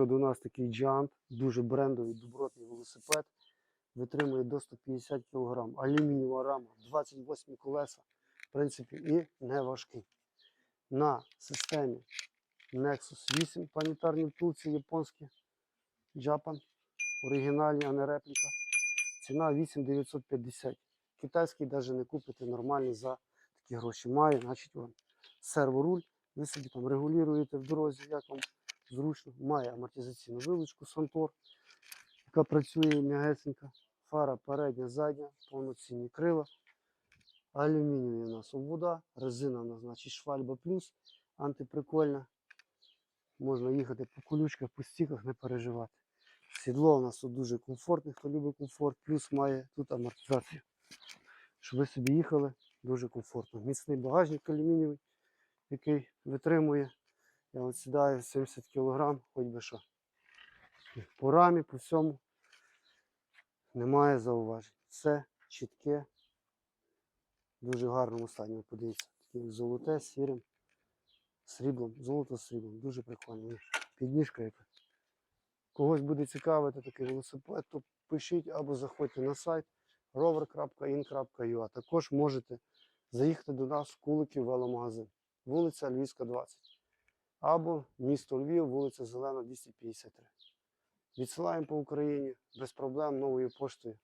У нас такий Giant, дуже брендовий, добротний велосипед. Витримує до 150 кг. Алюмінієва рама, 28 колеса. В принципі, і не важкий. На системі Nexus 8 планетарні втулці японські. Japan. Оригінальні, а не репліка. Ціна 8950. Китайський навіть не купите нормальний за такі гроші. Має, значить, вон серворуль. Ви собі там регулюєте в дорозі, як вам зручно. Має амортизаційну вилучку Сантор, яка працює м'ягесенька. Фара передня, задня, повноцінні крила. Алюмінієві у нас обвода, резина у нас, значить, швальба плюс, антиприкольна. Можна їхати по колючках, по стіках, не переживати. Сідло у нас тут дуже комфортне, хто любить комфорт, плюс має тут амортизацію. Щоб ви собі їхали дуже комфортно. Міцний багажник алюмінієвий, який витримує. Я от сідаю 70 кг, хоч би що. По рамі, по всьому немає зауважень. Все чітке, дуже гарному стані. Подивіться, таке золоте, сірим, сріблом, золото з сріблом. Дуже прикольно. Підніжка яка. Когось буде цікавити такий велосипед, то пишіть або заходьте на сайт rover.in.ua. Також можете заїхати до нас в Куликів веломагазин, вулиця Львівська, 20. Або місто Львів, вулиця Зелена, 253. Відсилаємо по Україні без проблем новою поштою.